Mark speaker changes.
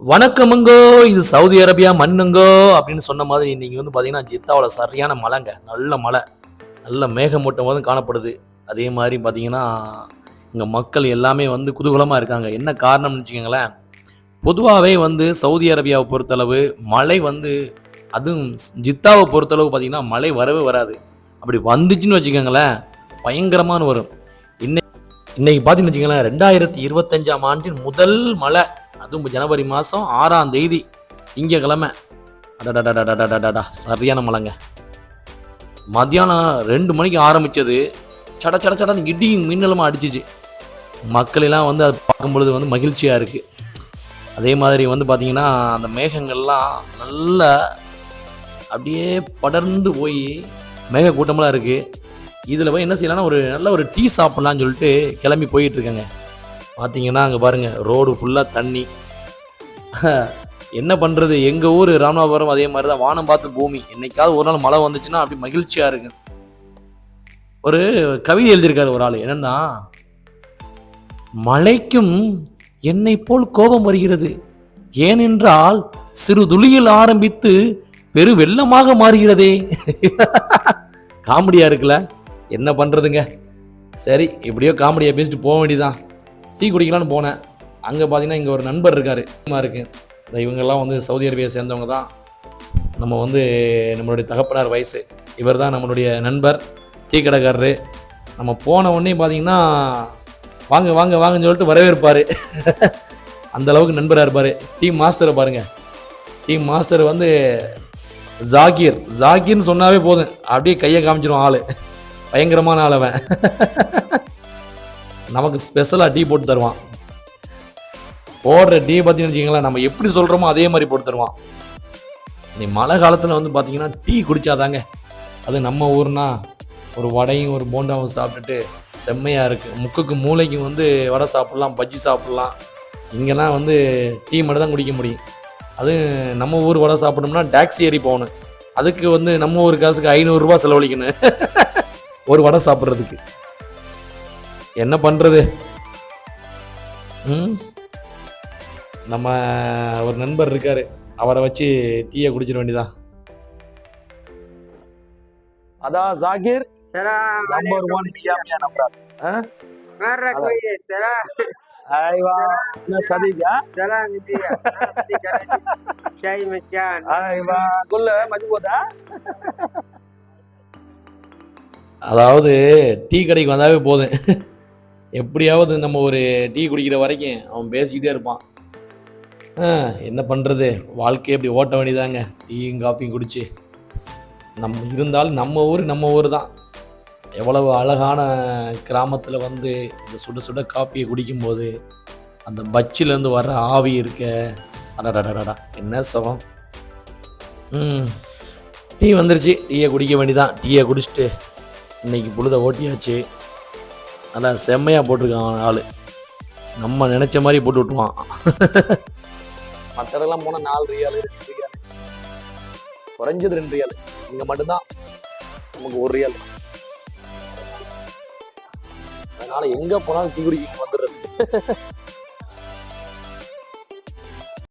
Speaker 1: வணக்கமுங்கோ இது Saudi Arabia மண்ணுங்கோ அப்படின்னு சொன்ன மாதிரி இன்னைக்கு வந்து பார்த்தீங்கன்னா ஜித்தாவில் சரியான மழைங்க. நல்ல மலை நல்ல மேகமூட்டம் வந்து காணப்படுது. அதே மாதிரி பார்த்தீங்கன்னா இங்கே மக்கள் எல்லாமே வந்து குதூகலமாக இருக்காங்க. என்ன காரணம்னு வச்சுக்கோங்களேன் பொதுவாகவே வந்து சவுதி அரேபியாவை பொறுத்தளவு மழை வந்து அதுவும் ஜித்தாவை பொறுத்தளவு பார்த்தீங்கன்னா மழை வரவே வராது. அப்படி வந்துச்சுன்னு வச்சுக்கோங்களேன் பயங்கரமான வரும். இன்னை இன்னைக்கு பார்த்தீங்கன்னு வச்சுக்கோங்களேன் ரெண்டாயிரத்தி இருபத்தஞ்சாம் ஆண்டின் முதல் மழை. அதுவும் ஜனவரி மாதம் ஆறாம் தேதி இங்கே கிழமை அடடடடடடடா சரியான மலைங்க மத்தியானம் ரெண்டு மணிக்கு ஆரம்பித்தது சட சட சட இடியும் மின்னலுமா அடிச்சிச்சு. மக்களெல்லாம் வந்து அது பார்க்கும்பொழுது வந்து மகிழ்ச்சியாக இருக்குது அதே மாதிரி வந்து பார்த்திங்கன்னா அந்த மேகங்கள்லாம் நல்லா அப்படியே படர்ந்து போய் மேக கூட்டமெல்லாம் இருக்குது இதில் போய் என்ன செய்யலாம்னா ஒரு நல்ல ஒரு டீ சாப்பிட்லான்னு சொல்லிட்டு கிளம்பி போயிட்டுருக்கேங்க பார்த்தீங்கன்னா அங்கே பாருங்கள் ரோடு ஃபுல்லாக தண்ணி. என்ன பண்ணுறது எங்கள் ஊர் ராமநாதபுரம் அதே மாதிரி தான் வானம் பார்த்து பூமி. என்னைக்காவது ஒரு நாள் மழை வந்துச்சுன்னா அப்படி மகிழ்ச்சியாக இருக்கு. ஒரு கவிதை எழுதியிருக்காரு ஒரு ஆள். என்னன்னா மழைக்கும் என்னை போல் கோபம் வருகிறது. ஏனென்றால் சிறு துளியில் ஆரம்பித்து பெரு வெள்ளமாக மாறுகிறதே. காமெடியா இருக்குல்ல? என்ன பண்றதுங்க? சரி எப்படியோ காமெடியாக பேசிட்டு போக வேண்டியதான் டீ குடிக்கலான்னு போனேன். அங்கே பார்த்தீங்கன்னா இங்கே ஒரு நண்பர் இருக்கார் இருக்குது இவங்கெல்லாம் வந்து சவுதி அரேபியா சேர்ந்தவங்க தான். நம்ம வந்து நம்மளுடைய தகப்பனார் வயசு. இவர் தான் நம்மளுடைய நண்பர் டீ கடைக்காரரு. நம்ம போன உடனே பார்த்தீங்கன்னா வாங்க வாங்க வாங்கன்னு சொல்லிட்டு வரவேற்பார். அந்த அளவுக்கு நண்பராக இருப்பார். டீம் மாஸ்டரை பாருங்கள் டீம் மாஸ்டர் வந்து ஜாகீர். ஜாகீர்னு சொன்னாவே போதும். அப்படியே கையை காமிச்சிடும் ஆள். பயங்கரமான ஆள் அவன். நமக்கு ஸ்பெஷலாக டீ போட்டு தருவான். போடுற டீ பார்த்தீங்கன்னு வச்சுக்கோங்களேன் நம்ம எப்படி சொல்கிறோமோ அதே மாதிரி போட்டு தருவான் நீ மழை காலத்தில் வந்து பார்த்தீங்கன்னா டீ குடித்தாதாங்க அது நம்ம ஊர்னா ஒரு வடையும் ஒரு போண்டாவும் சாப்பிட்டுட்டு செம்மையாக இருக்குது முக்குக்கு மூளைக்கு வந்து வடை சாப்பிட்லாம் பஜ்ஜி சாப்பிட்லாம். இங்கெல்லாம் வந்து டீ மட்டும் தான் குடிக்க முடியும். அது நம்ம ஊர் வடை சாப்பிடணும்னா டாக்ஸி ஏறி போகணும். அதுக்கு வந்து நம்ம ஊர் காசுக்கு ஐநூறுரூவா செலவழிக்கணும். ஒரு வடை சாப்பிட்றதுக்கு. என்ன பண்ணுறது ம்? நம்ம ஒரு நண்பர் இருக்காரு. அவரை வச்சு டீயை குடிச்சிட வேண்டியதான் அதான் ஜாகிர். நம்பர். ஒன் மியாமியா நம்பர் அதாவது டீ கடைக்கு வந்தாவே போதும். எப்படியாவது நம்ம ஒரு டீ குடிக்கிற வரைக்கும் அவன் பேசிக்கிட்டே இருப்பான். என்ன பண்ணுறது வாழ்க்கையை அப்படி ஓட்ட வேண்டியதாங்க. டீயும் காஃபியும் குடிச்சு. நம்ம இருந்தாலும் நம்ம ஊர் நம்ம ஊர் தான். எவ்வளவு அழகான கிராமத்தில் வந்து இந்த சுட சுட காப்பியை குடிக்கும்போது அந்த பச்சிலேருந்து வர்ற ஆவி இருக்க. அடடடடா என்ன சுகம். ம் டீ வந்துருச்சு. டீயை குடிக்க வேண்டியதான் டீயை குடிச்சிட்டு இன்னைக்கு பொழுத ஓட்டியாச்சு. நல்லா செம்மையாக போட்டிருக்கான் ஆள். நம்ம நினச்ச மாதிரி போட்டு விட்டுருவான் மற்றதெல்லாம் போனால் நாலு ரியாலு ரெண்டு ரியாலு. குறைஞ்சது ரெண்டு ரியாலு. இங்கே மட்டும்தான் நமக்கு ஒரு ரியால். அதனால எங்கே போனாலும் டீ குடிக்க வந்துடுறது.